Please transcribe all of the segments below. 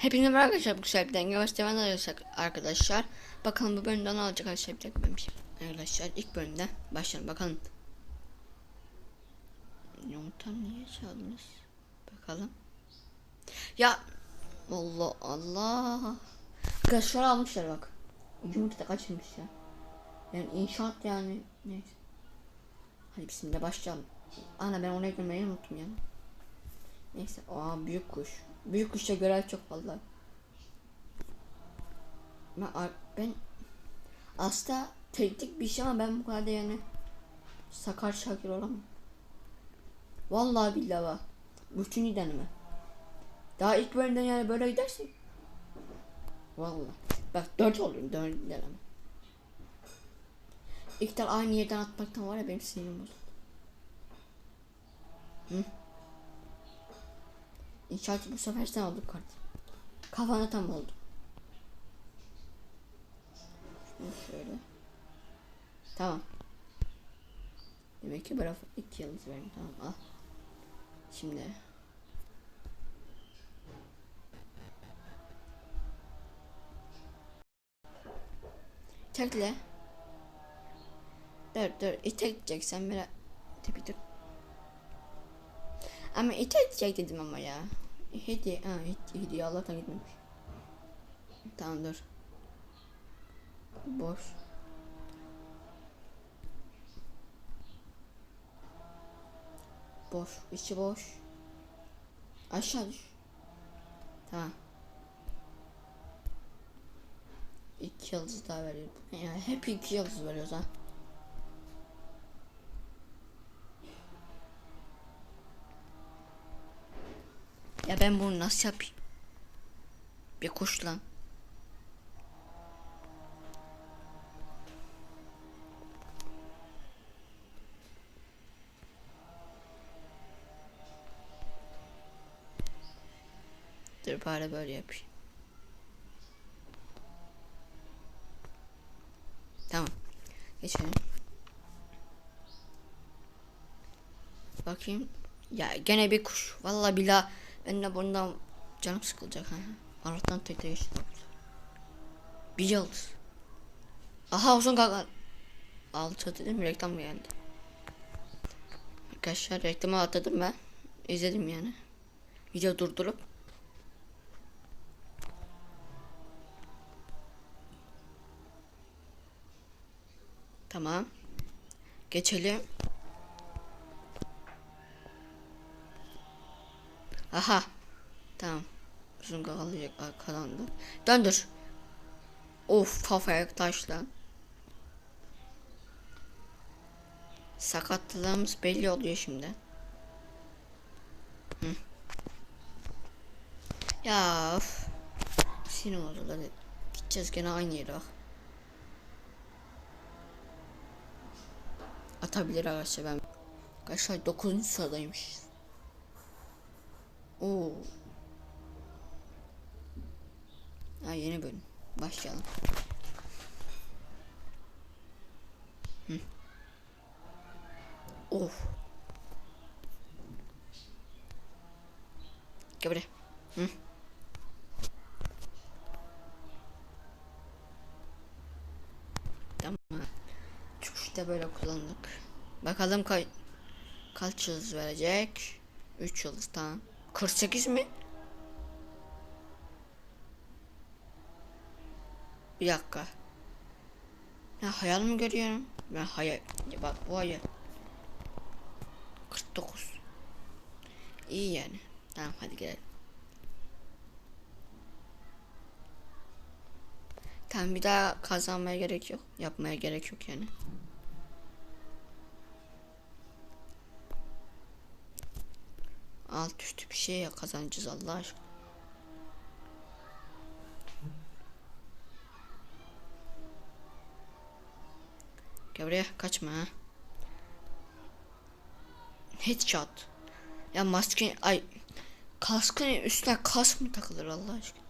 Hepinize merhaba arkadaşlar bu güzel bir denge var. Steven alırsak arkadaşlar. Bakalım bu bölümde ne olacak arkadaşlar bir benim şey- Arkadaşlar ilk bölümde başlayalım bakalım. Yumurta niye çaldınız? Bakalım. Ya Allah Allah. Arkadaşlar almışlar bak. Yumurta da kaçırmış ya. Yani inşaat yani. Neyse. Hadi bismillah başlayalım. Ana ben oraya görmeyi unuttum yani. Neyse. Aa büyük kuş. Büyük kuşa görev çok fazla. Ben, ben aslında teknik bir şey ama ben bu kadar da yani sakar şakir olamam. Vallahi billahi bak. Bu üçüncü deneme. Daha ilk bölümden yani böyle gidersek. Vallahi. Bak dört oluyor dördüncü deneme. İlk tane aynı yerden atmaktan var ya benim sinirim bozuldu. Hı? İnşaat bu sefer sen oldun kardeşim. Kafana tam oldu. Şunu şöyle. Tamam. Demek ki bravo iki yıldız verdim. Tamam al. Şimdi. Tekle. Dur dur. İtekeceksen merak. Tabii dur. Ama itekecek dedim ama ya. Hediye. Ha hediye, hediye Allah'tan gitmemiş. Tamam dur. Boş. Boş. içi boş. Aşağı düş. Tamam. İki yıldız daha veriyor. Yani hep iki yıldız veriyoruz ha. Ya ben bunu nasıl yapayım? Bir kuş lan. Dur bari böyle yapayım. Tamam. Geçelim. Bakayım. Ya gene bir kuş. Vallahi billah ben de bundan canım sıkılacak ha. Allah'tan tek geçtim. Bir yıldız. Aha uzun kalkan. Altı dedim reklam geldi? Arkadaşlar reklamı atladım ben. İzledim yani. Video durdurup. Tamam. Geçelim. Aha. Tamam. Uzun kalacak kalandı. Döndür. Of kafaya taş lan. Sakatlığımız belli oluyor şimdi. Hı. Ya of. Sinir oldu hadi. Gideceğiz gene aynı yere bak. Atabilir arkadaşlar ben. Arkadaşlar 9. sıradaymış. Oo. Ha yeni bölüm. Başlayalım. Hı. Of. Gel buraya. Hı. Tamam. Çıkışta böyle kullandık. Bakalım kaç kaç yıldız verecek? 3 yıldız tamam. 48 mi? Bir dakika. Ya hayal mi görüyorum? Ben hayal. Ya bak bu hayal. 49. İyi yani. Tamam hadi gelelim. Tamam bir daha kazanmaya gerek yok. Yapmaya gerek yok yani. Alt üstü bir şey kazanacağız Allah aşkına. Gel buraya kaçma ha. Headshot. Ya maske ay kaskın üstüne kask mı takılır Allah aşkına?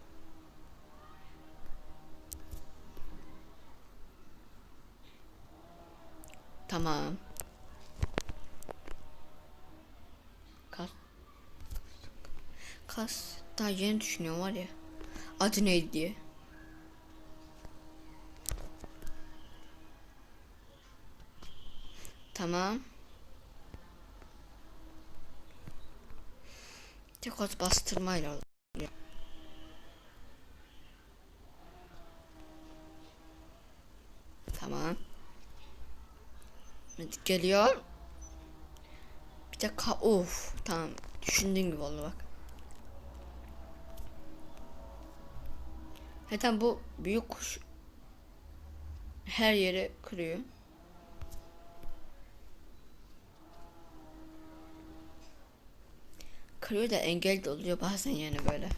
Tamam. Kas. Daha yeni düşünüyorum var ya. Adı neydi diye. Tamam. Tek az bastırmayla. Tamam. Geliyor. Bir de ka of tamam düşündüğüm gibi oldu bak. Zaten bu büyük kuş her yeri kırıyor. Kırıyor da engel de oluyor bazen yani böyle.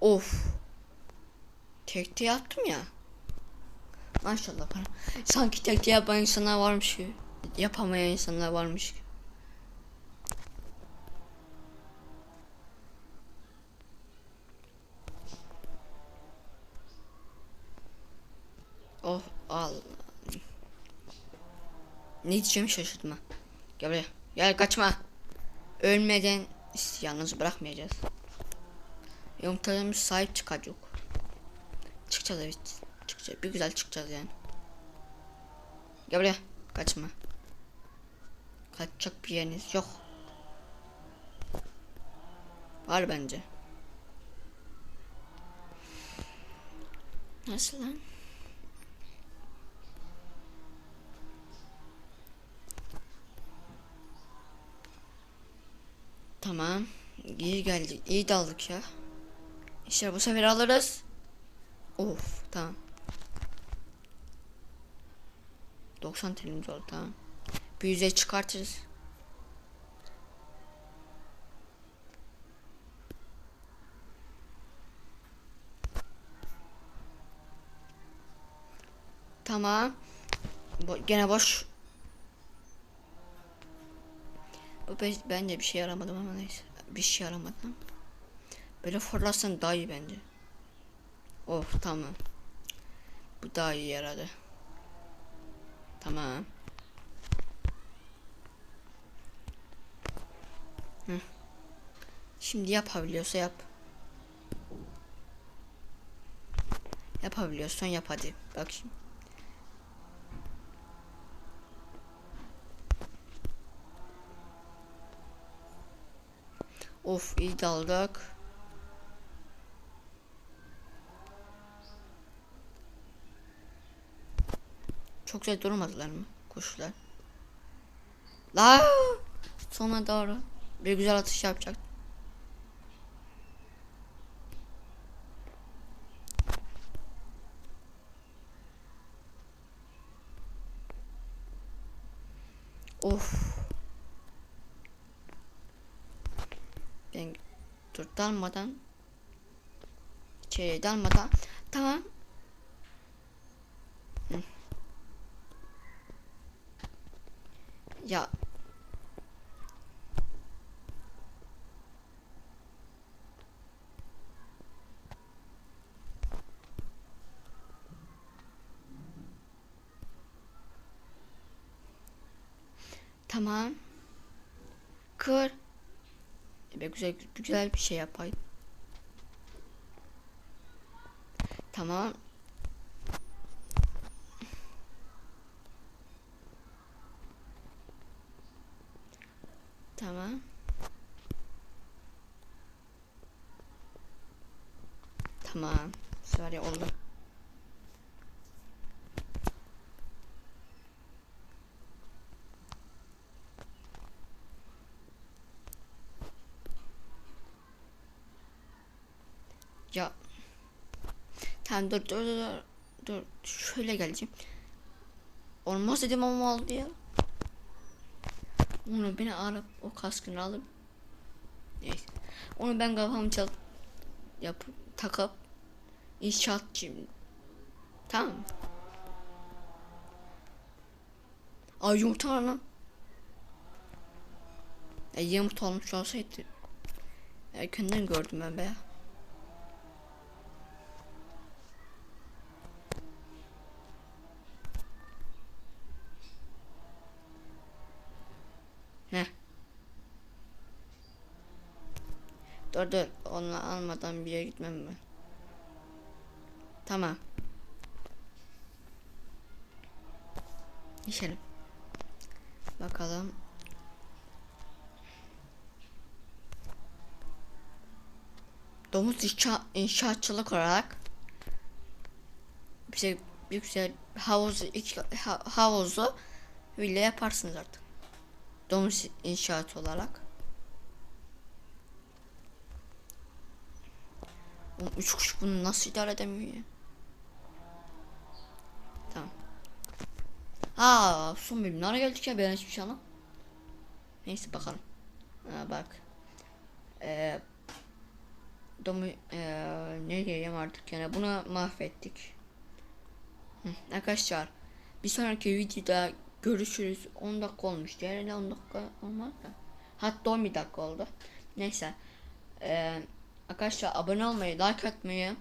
Of. Tekte yaptım ya. Maşallah bana. Sanki tekte yapan insanlar varmış gibi. Yapamayan insanlar varmış gibi. Oh al. Ne diyeceğimi şaşırdım ha. Gel buraya. Gel kaçma. Ölmeden yalnız bırakmayacağız. Yumurtalarımız sahip çıkacak. Çıkacağız evet. Çıkacağız. Bir güzel çıkacağız yani. Gel buraya. Kaçma. Kaçacak bir yeriniz yok. Var bence. Nasıl lan? İyi geldik. İyi daldık ya. İşte bu sefer alırız. Of tamam. 90 telimiz oldu tamam. Bir yüze çıkartırız. Tamam. Bu, gene boş. Bu be- bence bir şey yaramadım ama neyse. Bir şey yaramadım. Böyle fırlatsan daha iyi bence. Of tamam. Bu daha iyi yaradı. Tamam. Şimdi yapabiliyorsa yap. Yapabiliyorsan yap hadi. Bak şimdi. Of iyi daldık. Çok güzel durmadılar mı kuşlar? La sona doğru bir güzel atış yapacak. Of. Ben dur dalmadan şey dalmadan. Tamam. Ya tamam kır Be güzel güzel bir şey yapayım. Tamam. Tamam. Tamam. Süper oldu. Ya. Tamam dur dur dur dur. Dur şöyle geleceğim. Olmaz dedim ama oldu ya. Onu beni alıp o kaskını alıp neyse. Onu ben kafamı çal yapıp takıp inşaatçıyım. Tamam mı? Ay yumurta var lan. E, yumurta olmuş olsaydı. Erkenden gördüm ben be. Dur dur onu almadan bir yere gitmem ben. Tamam. İçelim. Bakalım. Domuz inşa inşaatçılık olarak bize bir güzel havuzu, iki, ha- havuzu villa yaparsınız artık. Domuz inşaat olarak. Oğlum üç kuş bunu nasıl idare edemiyor ya? Tamam. Aa son bölüm. Nereye geldik ya ben hiçbir şey. Neyse bakalım. Ha, bak. Ee, domu ee, ne diyeyim artık yani bunu mahvettik. Hı, arkadaşlar bir sonraki videoda görüşürüz. 10 dakika olmuş. Diğerinde 10 dakika olmaz da. Hatta 11 dakika oldu. Neyse. Ee, arkadaşlar abone olmayı, like atmayı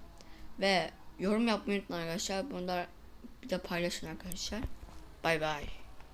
ve yorum yapmayı unutmayın arkadaşlar. Bunlar bir de paylaşın arkadaşlar. Bay bay.